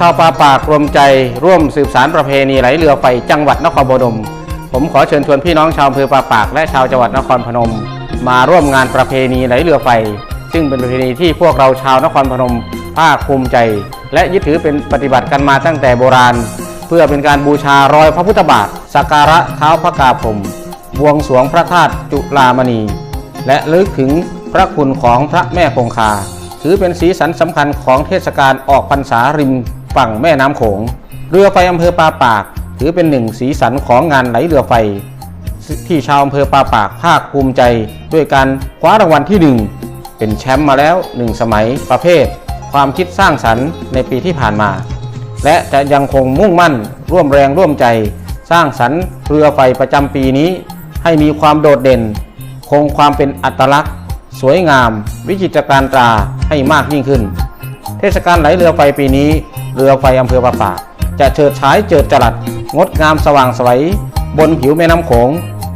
ชาวปาปากรวมใจร่วมสืบสารประเพณีไหลเรือไฟจังหวัดนครพนม ผมขอเชิญชวนพี่น้องชาวอำเภอปาปากและชาวจังหวัดนครพนม มาร่วมงานประเพณีไหลเรือไฟ ซึ่งเป็นประเพณีที่พวกเราชาวนครพนมภาคภูมิใจ และยึดถือเป็นปฏิบัติกันมาตั้งแต่โบราณ เพื่อเป็นการบูชารอยพระพุทธบาทสักการะเท้าพระกาพรมบวงสรวงพระธาตุจุฬามณี และลึกถึงพระคุณของพระแม่คงคา ถือเป็นสีสันสำคัญของเทศกาลออกพรรษาริม ฝั่งแม่น้ำโขง เรือไฟอำเภอปาปาก ถือเป็นหนึ่งสีสันของงานไหลเรือไฟ ที่ชาวอำเภอปาปากภาคภูมิใจ ด้วยการคว้ารางวัลที่หนึ่งเป็นแชมป์มาแล้วหนึ่งสมัยประเภท ความคิดสร้างสรรค์ในปีที่ผ่านมา และจะยังคงมุ่งมั่นร่วมแรงร่วมใจ สร้างสรรค์เรือไฟประจำปีนี้ ให้มีความโดดเด่น คงความเป็นอัตลักษณ์ สวยงาม วิจิตรการตราให้มากยิ่งขึ้น เทศกาลไหลเรือไฟปีนี้ เรือไฟอำเภอปะปากจะเฉิดฉายเจิดจรัสงดงามสว่างไสวยบนผิวแม่น้ำโขง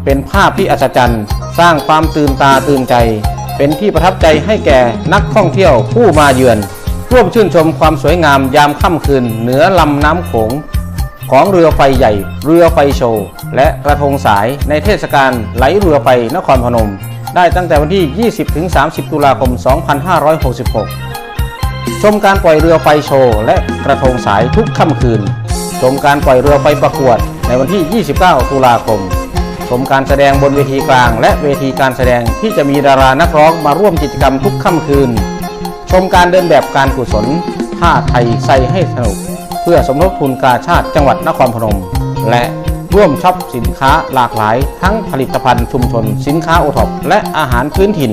เป็นภาพที่อัศจรรย์ สร้างความตื่นตาตื่นใจ เป็นที่ประทับใจให้แก่นักท่องเที่ยวผู้มาเยือน ร่วมชื่นชมความสวยงามยามค่ำคืน เหนือลำน้ำโขง ของเรือไฟใหญ่ เรือไฟโชว์ และกระทงสายในเทศกาลไหลเรือไฟนครพนม ได้ตั้งแต่วันที่ 20-30 ตุลาคม 2566 ชมการปล่อยเรือไฟโชว์และกระทงสายทุกค่ำคืน ชมการปล่อยเรือไฟประกวดในวันที่ 29 ตุลาคม ชมการแสดงบนเวทีกลาง และเวทีการแสดงที่จะมีดารานักร้องมาร่วมกิจกรรมทุกค่ำคืน ชมการเดินแบบการกุศลท่าไทยใส่ให้สนุก เพื่อสมทบทุนกาชาติจังหวัดนครพนม และร่วมช็อปสินค้าหลากหลาย ทั้งผลิตภัณฑ์ชุมชน สินค้าโอท็อปและอาหารพื้นถิ่น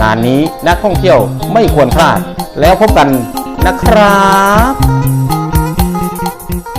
งานนี้นักท่องเที่ยวไม่ควรพลาด แล้วพบกันนะครับ